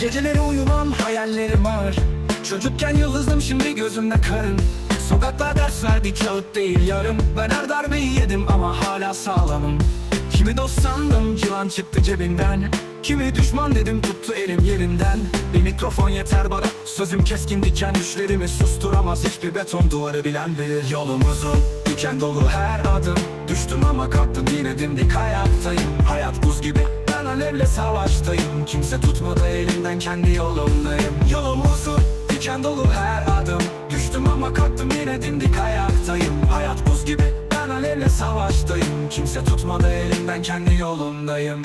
Geceleri uyumam hayallerim var. Çocukken yıldızdım şimdi gözümde karın. Sokaklar ders verdi kağıt değil yarım. Ben her darbeyi yedim ama hala sağlamım. Kimi dost sandım yılan çıktı cebinden. Kimi düşman dedim tuttu elim yerinden. Bir mikrofon yeter bana Sözüm keskin diken düşlerimi susturamaz. Hiçbir beton duvarı bilen bilir Yolumuzun diken dolu her adım. Düştüm ama kalktım yine dimdik ayaktayım Hayat alevle savaştayım. Kimse tutmadı elimden kendi yolumdayım. Yolumuzu diken dolu her adım. Düştüm ama kalktım yine dimdik ayaktayım. Hayat buz gibi ben alevle savaştayım. Kimse tutmadı elimden kendi yolumdayım.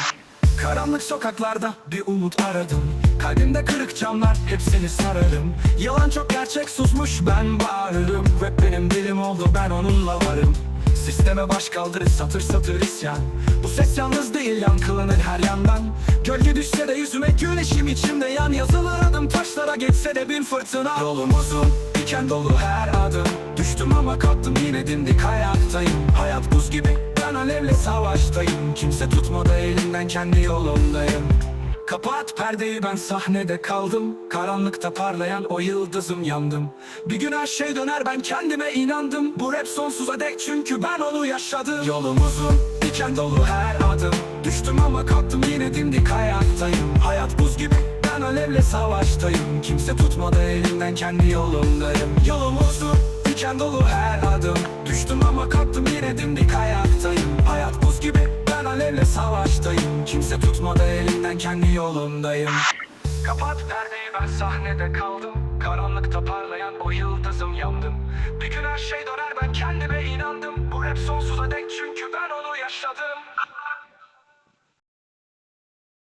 Karanlık sokaklarda bir umut aradım. Kalbimde kırık camlar hepsini sararım. Yalan çok gerçek susmuş ben bağırırım. Rap benim dilim oldu ben onunla varım Sisteme baş kaldırır satır satır isyan. Bu ses yalnız değil yankılanır her yandan. Gölge düşse de yüzüme güneşim içimde yan. Yazılır adım taşlara geçse de bin fırtına. Yolumuzun diken dolu her adım. Düştüm ama kalktım yine dimdik ayaktayım Hayat buz gibi ben alevle savaştayım. Kimse tutmadı elimden kendi yolumdayım Kapat perdeyi ben sahnede kaldım. Karanlıkta parlayan o yıldızım yandım. Bir gün her şey döner ben kendime inandım. Bu rap sonsuza dek çünkü ben onu yaşadım. Yolumuzun diken dolu her adım. Düştüm ama kalktım yine dimdik ayaktayım. Hayat buz gibi ben alevle savaştayım. Kimse tutmadı elimden kendi yolumdayım. Yolumuzun diken dolu her adım. Düştüm ama kalktım yine dimdik ayaktayım. Hayat buz gibi ben alevle savaştayım. Kimse tutmadı elimden kendi yolumdayım. Kapat perdeyi ben sahnede kaldım. Karanlıkta parlayan o yıldızım yandım. Bir gün her şey döner ben kendime inandım. Bu rap sonsuza